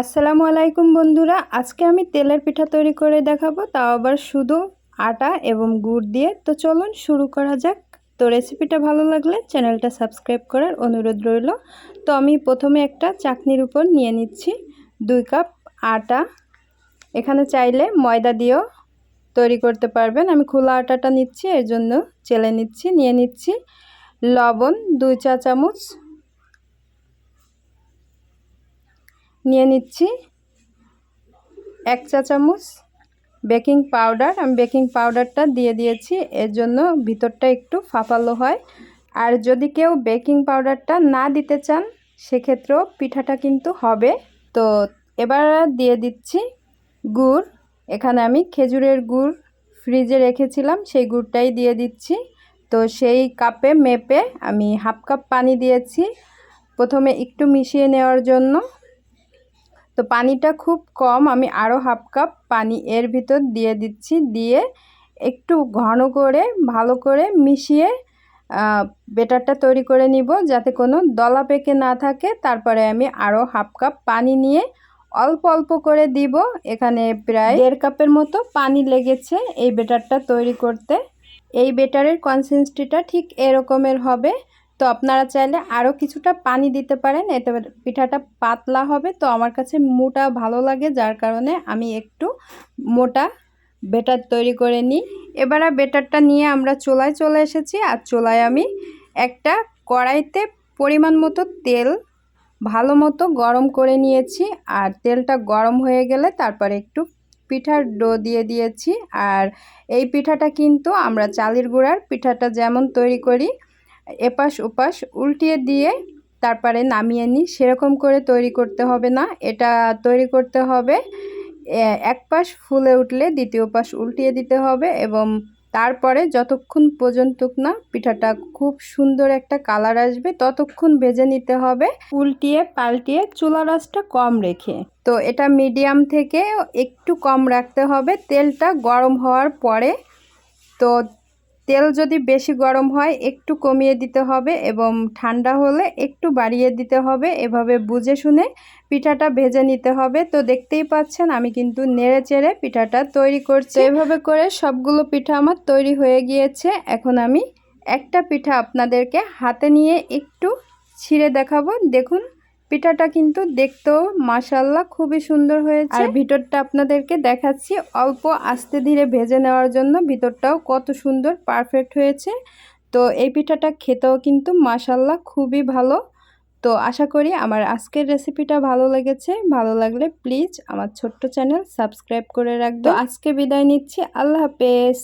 আসসালামু আলাইকুম বন্ধুরা, আজকে আমি তেলের পিঠা তৈরি করে দেখাবো, তাও আবার শুধু আটা এবং গুড় দিয়ে। তো চলুন শুরু করা যাক। তো রেসিপিটা ভালো লাগলে চ্যানেলটা সাবস্ক্রাইব করার অনুরোধ রইল। তো আমি প্রথমে একটা চাকনির উপর নিয়ে নিচ্ছি, দুই কাপ আটা। এখানে চাইলে ময়দা দিয়েও তৈরি করতে পারবেন। আমি খোলা আটাটা নিচ্ছি, এর জন্য চেলে নিচ্ছি, নিয়ে নিচ্ছি লবণ, দুই চা চামচ নিয়ে নিচ্ছি। এক চা চামচ বেকিং পাউডার। আমি বেকিং পাউডারটা দিয়ে দিয়েছি। এর জন্য ভিতরটা একটু ফাঁপালো হয়। আর যদি কেউ বেকিং পাউডারটা না দিতে চান, সেক্ষেত্রেও পিঠাটা কিন্তু হবে। তো এবার দিয়ে দিচ্ছি গুড়। এখানে আমি খেজুরের গুড় ফ্রিজে রেখেছিলাম, সেই গুড়টাই দিয়ে দিচ্ছি। তো সেই কাপে মেপে আমি হাফ কাপ পানি দিয়েছি। প্রথমে একটু মিশিয়ে নেওয়ার জন্য তো পানিটা খুব কম, আমি আরও হাফ কাপ পানি এর ভিতর দিয়ে দিচ্ছি, দিয়ে একটু ঘন করে, ভালো করে মিশিয়ে বেটারটা তৈরি করে নিব যাতে কোনো দলা পেকে না থাকে। তারপরে আমি আরও হাফ কাপ পানি নিয়ে অল্প অল্প করে দিব, এখানে প্রায় দেড় কাপের মতো পানি লেগেছে এই বেটারটা তৈরি করতে। এই বেটারের কনসিস্টেন্সিটা ঠিক এরকমের হবে। তো আপনারা চাইলে আরও কিছুটা পানি দিতে পারেন। এতে পিঠাটা পাতলা হবে। তো আমার কাছে মোটা ভালো লাগে, যার কারণে আমি একটু মোটা বেটার তৈরি করে নিই। এবার বেটারটা নিয়ে আমরা চোলায় চলে এসেছি। আর চোলায় আমি একটা কড়াইতে পরিমাণ মতো তেল ভালো মতো গরম করে নিয়েছি। আর তেলটা গরম হয়ে গেলে তারপরে একটু পিঠার ডো দিয়ে দিয়েছি। আর এই পিঠাটা কিন্তু আমরা চালের গুঁড়ার পিঠাটা যেমন তৈরি করি এপাশ ওপাশ উল্টিয়ে দিয়ে তারপরে নামিয়ে নিই। সেরকম করে তৈরি করতে হবে না। এটা তৈরি করতে হবে। এক পাশ ফুলে উঠলে দ্বিতীয় পাশ উল্টিয়ে দিতে হবে এবং তারপরে যতক্ষণ পর্যন্ত না পিঠাটা খুব সুন্দর একটা কালার আসবে, ততক্ষণ ভেজে নিতে হবে। উল্টিয়ে পাল্টিয়ে চুলা রসটা কম রেখে। তো এটা মিডিয়াম থেকে একটু কম রাখতে হবে। তেলটা গরম হওয়ার পরে তো তেল যদি বেশি গরম হয়, একটু কমিয়ে দিতে হবে এবং ঠান্ডা হলে একটু বাড়িয়ে দিতে হবে। এভাবে বুঝে শুনে পিঠাটা ভেজে নিতে হবে। তো দেখতেই পাচ্ছেন, আমি কিন্তু নেড়ে চেড়ে পিঠাটা তৈরি করছি। এভাবে করে সবগুলো পিঠা আমার তৈরি হয়ে গিয়েছে। এখন আমি একটা পিঠা আপনাদেরকে হাতে নিয়ে একটু ছিঁড়ে দেখাবো। দেখুন পিঠাটা কিন্তু দেখতেও মাসাল্লাহ খুবই সুন্দর হয়েছে। আর ভিতরটা আপনাদেরকে দেখাচ্ছি অল্প আস্তে ধীরে ভেজে নেওয়ার জন্য ভিতরটাও কত সুন্দর পারফেক্ট হয়েছে। তো এই পিঠাটা খেতেও কিন্তু মাসাল্লাহ খুবই ভালো। তো আশা করি আমার আজকের রেসিপিটা ভালো লেগেছে। ভালো লাগলে প্লিজ আমার ছোট্ট চ্যানেল সাবস্ক্রাইব করে রাখবে আজকে বিদায় নিচ্ছি। আল্লাহ হাফেজ।